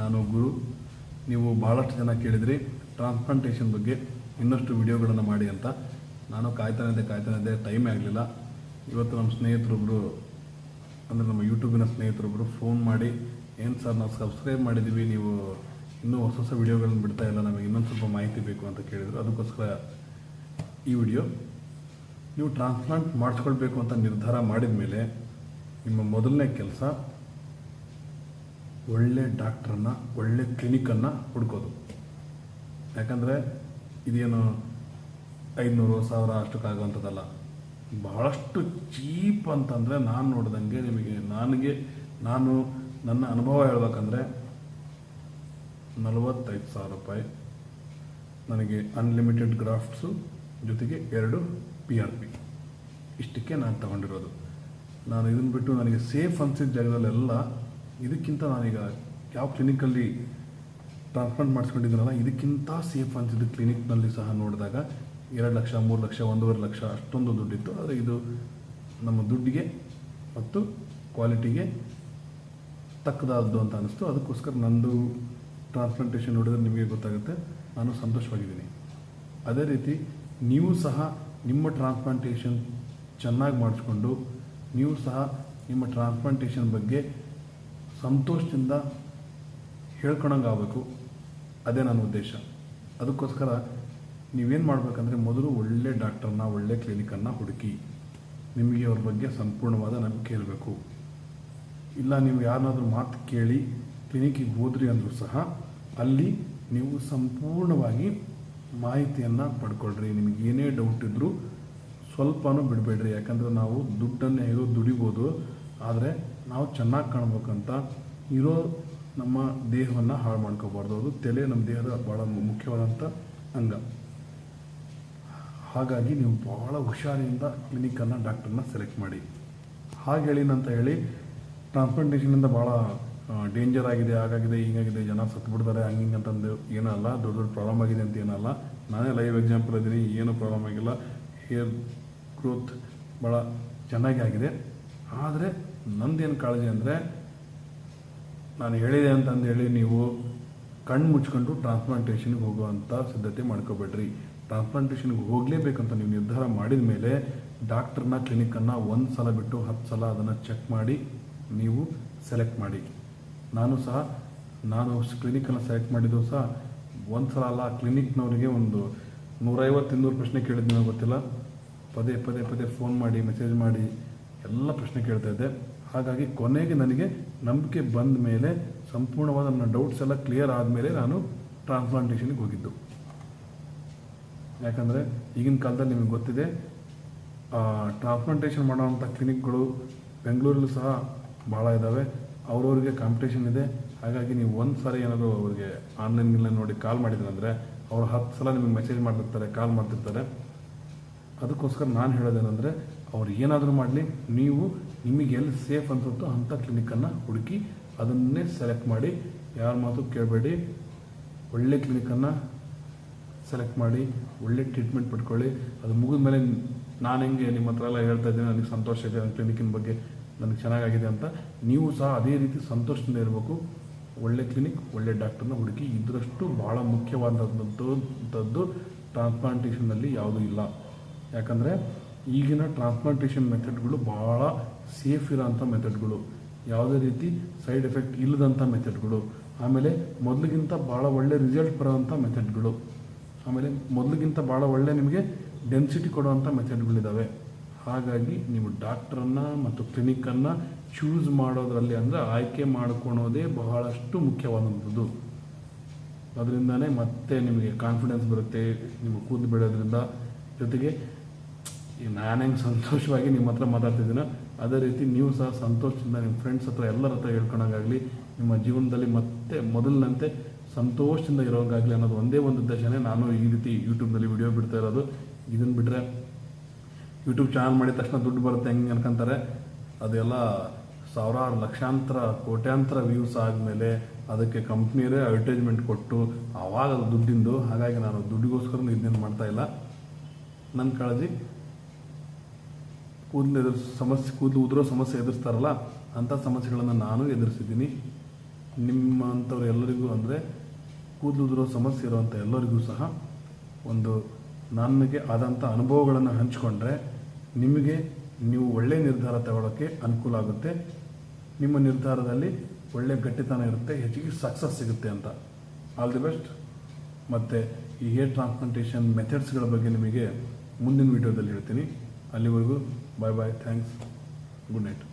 ನಾನು ಗುರು, ನೀವು ಭಾಳಷ್ಟು ಜನ ಕೇಳಿದ್ರಿ. ಟ್ರಾನ್ಸ್ಪ್ಲಾಂಟೇಷನ್ ಬಗ್ಗೆ ಇನ್ನಷ್ಟು ವಿಡಿಯೋಗಳನ್ನು ಮಾಡಿ ಅಂತ. ನಾನು ಕಾಯ್ತಾನಿದ್ದೆ ಇದ್ದೆ ಕಾಯ್ತಾನೆ ಇದ್ದೆ ಟೈಮೇ ಆಗಲಿಲ್ಲ. ಇವತ್ತು ನಮ್ಮ ಸ್ನೇಹಿತರೊಬ್ಬರು ಅಂದರೆ ನಮ್ಮ ಯೂಟ್ಯೂಬಿನ ಸ್ನೇಹಿತರೊಬ್ಬರು ಫೋನ್ ಮಾಡಿ, ಏನು ಸರ್ ನಾವು ಸಬ್ಸ್ಕ್ರೈಬ್ ಮಾಡಿದ್ದೀವಿ ನೀವು ಇನ್ನೂ ಹೊಸ ಹೊಸ ವೀಡಿಯೋಗಳನ್ನು ಬಿಡ್ತಾ ಇಲ್ಲ, ನಮಗೆ ಇನ್ನೊಂದು ಸ್ವಲ್ಪ ಮಾಹಿತಿ ಬೇಕು ಅಂತ ಕೇಳಿದರು. ಅದಕ್ಕೋಸ್ಕರ ಈ ವಿಡಿಯೋ ನೀವು ಟ್ರಾನ್ಸ್ಪ್ಲಾಂಟ್ ಮಾಡಿಸ್ಕೊಳ್ಬೇಕು ಅಂತ ನಿರ್ಧಾರ ಮಾಡಿದ ಮೇಲೆ ನಿಮ್ಮ ಮೊದಲನೇ ಕೆಲಸ ಒಳ್ಳೆ ಡಾಕ್ಟ್ರನ್ನ, ಒಳ್ಳೆ ಕ್ಲಿನಿಕನ್ನು ಹುಡ್ಕೋದು. ಯಾಕಂದರೆ ಇದೇನು ಐದುನೂರು, ಸಾವಿರ ಅಷ್ಟಕ್ಕಾಗುವಂಥದ್ದಲ್ಲ ಬಹಳಷ್ಟು ಚೀಪ್ ಅಂತಂದರೆ ನಾನು ನೋಡ್ದಂಗೆ ನಿಮಗೆ ನನಗೆ ನಾನು ನನ್ನ ಅನುಭವ ಹೇಳ್ಬೇಕಂದ್ರೆ ನಲವತ್ತೈದು ಸಾವಿರ ರೂಪಾಯಿ ನನಗೆ ಅನ್ಲಿಮಿಟೆಡ್ ಗ್ರಾಫ್ಟ್ಸು ಜೊತೆಗೆ ಎರಡು ಪಿ ಆರ್ ಪಿ ಇಷ್ಟಕ್ಕೆ ನಾನು ತಗೊಂಡಿರೋದು. ನಾನು ಇದನ್ನು ಬಿಟ್ಟು ನನಗೆ ಸೇಫ್ ಅನಿಸಿದ ಜಾಗದಲ್ಲೆಲ್ಲ ಇದಕ್ಕಿಂತ ನಾನೀಗ ಯಾವ ಕ್ಲಿನಿಕಲ್ಲಿ ಟ್ರಾನ್ಸ್ಪ್ಲಾಂಟ್ ಮಾಡಿಸ್ಕೊಂಡಿದ್ದೀನಲ್ಲ, ಇದಕ್ಕಿಂತ ಸೇಫ್ ಅನಿಸಿದ್ದು ಕ್ಲಿನಿಕ್ನಲ್ಲಿ ಸಹ ನೋಡಿದಾಗ ಎರಡು ಲಕ್ಷ, ಮೂರು ಲಕ್ಷ, ಒಂದೂವರೆ ಲಕ್ಷ ಅಷ್ಟೊಂದು ದುಡ್ಡಿತ್ತು. ಆದರೆ ಇದು ನಮ್ಮ ದುಡ್ಡಿಗೆ ಮತ್ತು ಕ್ವಾಲಿಟಿಗೆ ತಕ್ಕದಾದ್ದು ಅಂತ ಅನ್ನಿಸ್ತು ಅದಕ್ಕೋಸ್ಕರ ನಂದು ಟ್ರಾನ್ಸ್ಪ್ಲಾಂಟೇಷನ್ ನೋಡಿದ್ರೆ ನಿಮಗೆ ಗೊತ್ತಾಗುತ್ತೆ. ನಾನು ಸಂತೋಷವಾಗಿದ್ದೀನಿ. ಅದೇ ರೀತಿ ನೀವು ಸಹ ನಿಮ್ಮ ಟ್ರಾನ್ಸ್ಪ್ಲಾಂಟೇಷನ್ ಚೆನ್ನಾಗಿ ಮಾಡಿಸ್ಕೊಂಡು, ನೀವು ಸಹ ನಿಮ್ಮ ಟ್ರಾನ್ಸ್ಪ್ಲಾಂಟೇಷನ್ ಬಗ್ಗೆ ಸಂತೋಷದಿಂದ ಹೇಳ್ಕೊಳಂಗೆ ಆಗಬೇಕು ಅದೇ ನನ್ನ ಉದ್ದೇಶ. ಅದಕ್ಕೋಸ್ಕರ ನೀವೇನು ಮಾಡಬೇಕಂದ್ರೆ ಮೊದಲು ಒಳ್ಳೆ ಡಾಕ್ಟರ್ನ, ಒಳ್ಳೆ ಕ್ಲಿನಿಕನ್ನು ಹುಡುಕಿ, ನಿಮಗೆ ಅವ್ರ ಬಗ್ಗೆ ಸಂಪೂರ್ಣವಾದ ನಂಬಿಕೆ ಇರಬೇಕು. ಇಲ್ಲ, ನೀವು ಯಾರನ್ನಾದ್ರೂ ಮಾತು ಕೇಳಿ ಕ್ಲಿನಿಕ್ಕಿಗೆ ಹೋದ್ರಿ ಅಂದರೂ ಸಹ ಅಲ್ಲಿ ನೀವು ಸಂಪೂರ್ಣವಾಗಿ ಮಾಹಿತಿಯನ್ನು ಪಡ್ಕೊಳ್ರಿ. ನಿಮಗೆ ಏನೇ ಡೌಟ್ ಇದ್ದರೂ ಸ್ವಲ್ಪನೂ ಬಿಡಬೇಡ್ರಿ. ಯಾಕಂದರೆ ನಾವು ದುಡ್ಡನ್ನು ಹೇಗೋ ದುಡಿಬೋದು. ಆದರೆ ನಾವು ಚೆನ್ನಾಗಿ ಕಾಣ್ಬೇಕಂತ ಇರೋ ನಮ್ಮ ದೇಹವನ್ನು ಹಾಳು ಮಾಡ್ಕೋಬಾರ್ದು. ಅದು ತಲೆ ನಮ್ಮ ದೇಹದ ಭಾಳ ಮುಖ್ಯವಾದಂಥ ಅಂಗ. ಹಾಗಾಗಿ ನೀವು ಭಾಳ ಹುಷಾರಿಯಿಂದ ಕ್ಲಿನಿಕನ್ನು ಡಾಕ್ಟರ್ನ ಸೆಲೆಕ್ಟ್ ಮಾಡಿ. ಹಾಗೆ ಹೇಳಿನಂತ ಹೇಳಿ ಟ್ರಾನ್ಸ್ಪ್ಲಾಂಟೇಷನಿಂದ ಭಾಳ ಡೇಂಜರ್ ಆಗಿದೆ, ಹಾಗಾಗಿದೆ, ಹೀಗಾಗಿದೆ, ಜನ ಸತ್ಬಿಡ್ತಾರೆ ಹಂಗೆ ಹಿಂಗೆ ಅಂತಂದು ಏನಲ್ಲ ದೊಡ್ಡ ದೊಡ್ಡ ಪ್ರಾಬ್ಲಮ್ ಆಗಿದೆ ಅಂತ ಏನಲ್ಲ ನಾನೇ ಲೈವ್ ಎಕ್ಸಾಂಪಲ್ ಇದ್ದೀನಿ, ಏನೂ ಪ್ರಾಬ್ಲಮ್ ಆಗಿಲ್ಲ. ಹೇರ್ ಗ್ರೋತ್ ಭಾಳ ಚೆನ್ನಾಗಿ ಆಗಿದೆ. ಆದರೆ ನಂದೇನು ಕಾಳಜಿ ಅಂದರೆ ನಾನು ಹೇಳಿದೆ ಅಂತಂದು ಹೇಳಿ ನೀವು ಕಣ್ಣು ಮುಚ್ಕೊಂಡು ಟ್ರಾನ್ಸ್ಪ್ಲಾಂಟೇಷನ್ಗೆ ಹೋಗುವಂಥ ಸಿದ್ಧತೆ ಮಾಡ್ಕೋಬೇಡ್ರಿ. ಟ್ರಾನ್ಸ್ಪ್ಲಾಂಟೇಷನ್ಗೆ ಹೋಗಲೇಬೇಕಂತ ನೀವು ನಿರ್ಧಾರ ಮಾಡಿದ ಮೇಲೆ ಡಾಕ್ಟ್ರನ್ನ ಕ್ಲಿನಿಕನ್ನು ಒಂದು ಸಲ ಬಿಟ್ಟು ಹತ್ತು ಸಲ ಅದನ್ನು ಚೆಕ್ ಮಾಡಿ ನೀವು ಸೆಲೆಕ್ಟ್ ಮಾಡಿ. ನಾನು ಸಹ, ನಾನು ಕ್ಲಿನಿಕನ್ನು ಸೆಲೆಕ್ಟ್ ಮಾಡಿದ್ದು ಸಹ ಒಂದು ಸಲ ಅಲ್ಲ ಕ್ಲಿನಿಕ್ನವರಿಗೆ ಒಂದು ನೂರೈವತ್ತು ಇನ್ನೂರು ಪ್ರಶ್ನೆ ಕೇಳಿದ್ನೋ ಗೊತ್ತಿಲ್ಲ. ಪದೇ ಪದೇ ಪದೇ ಫೋನ್ ಮಾಡಿ ಮೆಸೇಜ್ ಮಾಡಿ ಎಲ್ಲ ಪ್ರಶ್ನೆ ಕೇಳ್ತಾ ಇದ್ದೆ. ಹಾಗಾಗಿ ಕೊನೆಗೆ ನನಗೆ ನಂಬಿಕೆ ಬಂದ ಮೇಲೆ ಸಂಪೂರ್ಣವಾದ ನನ್ನ ಡೌಟ್ಸ್ ಎಲ್ಲ ಕ್ಲಿಯರ್ ಆದಮೇಲೆ ನಾನು ಟ್ರಾನ್ಸ್ಪ್ಲಾಂಟೇಷನ್ಗೆ ಹೋಗಿದ್ದು. ಯಾಕಂದರೆ ಈಗಿನ ಕಾಲದಲ್ಲಿ ನಿಮಗೆ ಗೊತ್ತಿದೆ ಟ್ರಾನ್ಸ್ಪ್ಲಾಂಟೇಷನ್ ಮಾಡೋವಂಥ ಕ್ಲಿನಿಕ್ಗಳು ಬೆಂಗಳೂರಲ್ಲೂ ಸಹ ಭಾಳ ಇದ್ದಾವೆ ಅವ್ರವ್ರಿಗೆ ಕಾಂಪಿಟೇಷನ್ ಇದೆ. ಹಾಗಾಗಿ ನೀವು ಒಂದು ಸಾರಿ ಏನಾದರೂ ಅವ್ರಿಗೆ ಆನ್ಲೈನ್ ಗಿನ್ಲೈನ್ ನೋಡಿ ಕಾಲ್ ಮಾಡಿದ್ರಂದರೆ ಅವ್ರು ಹತ್ತು ಸಲ ನಿಮಗೆ ಮೆಸೇಜ್ ಮಾಡ್ತಿರ್ತಾರೆ ಕಾಲ್ ಮಾಡ್ತಿರ್ತಾರೆ. ಅದಕ್ಕೋಸ್ಕರ ನಾನು ಹೇಳೋದೇನೆಂದರೆ ಅವ್ರು ಏನಾದರೂ ಮಾಡಲಿ, ನೀವು ನಿಮಗೆ ಎಲ್ಲಿ ಸೇಫ್ ಅನ್ಸುತ್ತೋ ಅಂಥ ಕ್ಲಿನಿಕನ್ನು ಹುಡುಕಿ ಅದನ್ನೇ ಸೆಲೆಕ್ಟ್ ಮಾಡಿ, ಯಾರ ಮಾತು ಕೇಳಬೇಡಿ, ಒಳ್ಳೆ ಕ್ಲಿನಿಕನ್ನು ಸೆಲೆಕ್ಟ್ ಮಾಡಿ, ಒಳ್ಳೆ ಟ್ರೀಟ್ಮೆಂಟ್ ಪಡ್ಕೊಳ್ಳಿ. ಅದು ಮುಗಿದ ಮೇಲೆ ನಾನು ಹೆಂಗೆ ನಿಮ್ಮ ಹತ್ರ ಎಲ್ಲ ಹೇಳ್ತಾ ಇದ್ದೀನಿ, ನನಗೆ ಸಂತೋಷ ಇದೆ ನನ್ನ ಕ್ಲಿನಿಕ್ಕಿನ ಬಗ್ಗೆ, ನನಗೆ ಚೆನ್ನಾಗಾಗಿದೆ ಅಂತ. ನೀವು ಸಹ ಅದೇ ರೀತಿ ಸಂತೋಷದಿಂದ ಇರಬೇಕು. ಒಳ್ಳೆ ಕ್ಲಿನಿಕ್ ಒಳ್ಳೆ ಡಾಕ್ಟರ್ನ ಹುಡುಕಿ, ಇದರಷ್ಟು ಭಾಳ ಮುಖ್ಯವಾದಂಥದ್ದು ಟ್ರಾನ್ಸ್ಪ್ಲಾಂಟೇಷನ್ನಲ್ಲಿ ಯಾವುದೂ ಇಲ್ಲ. ಯಾಕಂದರೆ ಈಗಿನ ಟ್ರಾನ್ಸ್ಪ್ಲಾಂಟೇಷನ್ ಮೆಥಡ್ಗಳು ಭಾಳ ಸೇಫ್ ಇರೋಂಥ ಮೆಥಡ್ಗಳು ಯಾವುದೇ ರೀತಿ ಸೈಡ್ ಎಫೆಕ್ಟ್ ಇಲ್ಲದಂಥ ಮೆಥಡ್ಗಳು ಆಮೇಲೆ ಮೊದಲಿಗಿಂತ ಭಾಳ ಒಳ್ಳೆ ರಿಸಲ್ಟ್ ಬರೋವಂಥ ಮೆಥಡ್ಗಳು ಆಮೇಲೆ ಮೊದಲಿಗಿಂತ ಭಾಳ ಒಳ್ಳೆ ನಿಮಗೆ ಡೆನ್ಸಿಟಿ ಕೊಡುವಂಥ ಮೆಥಡ್ಗಳಿದ್ದಾವೆ ಹಾಗಾಗಿ ನೀವು ಡಾಕ್ಟ್ರನ್ನು ಮತ್ತು ಕ್ಲಿನಿಕ್ಕನ್ನು ಚೂಸ್ ಮಾಡೋದರಲ್ಲಿ ಅಂದರೆ ಆಯ್ಕೆ ಮಾಡ್ಕೊಳೋದೇ ಬಹಳಷ್ಟು ಮುಖ್ಯವಾದಂಥದ್ದು. ಅದರಿಂದನೇ ಮತ್ತೆ ನಿಮಗೆ ಕಾನ್ಫಿಡೆನ್ಸ್ ಬರುತ್ತೆ, ನಿಮಗೆ ಕೂದಲು ಬೆಳೆಯೋದ್ರಿಂದ. ಜೊತೆಗೆ ನಾನು ಸಂತೋಷವಾಗಿ ನಿಮ್ಮ ಹತ್ರ ಮಾತಾಡ್ತಿದ್ದೀನೋ ಅದೇ ರೀತಿ ನೀವು ಸಹ ಸಂತೋಷದಿಂದ ನಿಮ್ಮ ಫ್ರೆಂಡ್ಸ್ ಹತ್ರ, ಎಲ್ಲರ ಹತ್ರ ಹೇಳ್ಕೊಳ್ಳೋಂಗಾಗಲಿ ನಿಮ್ಮ ಜೀವನದಲ್ಲಿ ಮತ್ತೆ ಮೊದಲಿನಂತೆ ಸಂತೋಷದಿಂದ ಇರೋಂಗಾಗಲಿ ಅನ್ನೋದು ಒಂದೇ ಒಂದು ಉದ್ದೇಶನೇ ನಾನು ಈ ರೀತಿ ಯೂಟ್ಯೂಬ್ನಲ್ಲಿ ವಿಡಿಯೋ ಬಿಡ್ತಾ ಇರೋದು. ಇದನ್ನು ಬಿಟ್ಟರೆ ಯೂಟ್ಯೂಬ್ ಚಾನಲ್ ಮಾಡಿದ ತಕ್ಷಣ ದುಡ್ಡು ಬರುತ್ತೆ ಹೆಂಗೆ ಅನ್ಕೊಂತಾರೆ? ಅದೆಲ್ಲ ಸಾವಿರಾರು ಲಕ್ಷಾಂತರ, ಕೋಟ್ಯಾಂತರ ವ್ಯೂಸ್ ಆದಮೇಲೆ ಅದಕ್ಕೆ ಕಂಪ್ನಿಯರೇ ಅಡ್ವರ್ಟೈಸ್ಮೆಂಟ್ ಕೊಟ್ಟು ಆವಾಗ ಅದು ದುಡ್ಡಿಂದು. ಹಾಗಾಗಿ ನಾನು ದುಡ್ಡಿಗೋಸ್ಕರ ಇದನ್ನೇನು ಮಾಡ್ತಾ ಇಲ್ಲ. ನನ್ನ ಕಾಳಜಿ ಕೂದಲು ಎದುರಿಸ ಸಮಸ್ಯೆ, ಕೂದಲು ಉದುರೋ ಸಮಸ್ಯೆ ಎದುರಿಸ್ತಾರಲ್ಲ, ಅಂಥ ಸಮಸ್ಯೆಗಳನ್ನು ನಾನು ಎದುರಿಸಿದ್ದೀನಿ. ನಿಮ್ಮಂಥವ್ರು ಎಲ್ಲರಿಗೂ ಅಂದರೆ ಕೂದಲು ಉದುರೋ ಸಮಸ್ಯೆ ಇರುವಂಥ ಎಲ್ಲರಿಗೂ ಸಹ ಒಂದು ನನಗೆ ಆದಂಥ ಅನುಭವಗಳನ್ನು ಹಂಚಿಕೊಂಡ್ರೆ ನಿಮಗೆ ನೀವು ಒಳ್ಳೆಯ ನಿರ್ಧಾರ ತಗೊಳ್ಳೋಕ್ಕೆ ಅನುಕೂಲ ಆಗುತ್ತೆ. ನಿಮ್ಮ ನಿರ್ಧಾರದಲ್ಲಿ ಒಳ್ಳೆಯ ಗಟ್ಟಿತನ ಇರುತ್ತೆ, ಹೆಚ್ಚಿಗೆ ಸಕ್ಸಸ್ ಸಿಗುತ್ತೆ ಅಂತ. ಆಲ್ ದಿ ಬೆಸ್ಟ್ ಮತ್ತು ಈ ಹೇರ್ ಟ್ರಾನ್ಸ್ಪ್ಲಾಂಟೇಷನ್ ಮೆಥಡ್ಸ್ಗಳ ಬಗ್ಗೆ ನಿಮಗೆ ಮುಂದಿನ ವೀಡಿಯೋದಲ್ಲಿ ಹೇಳ್ತೀನಿ. ಅಲ್ಲಿವರೆಗೂ Bye bye. Thanks. Good night.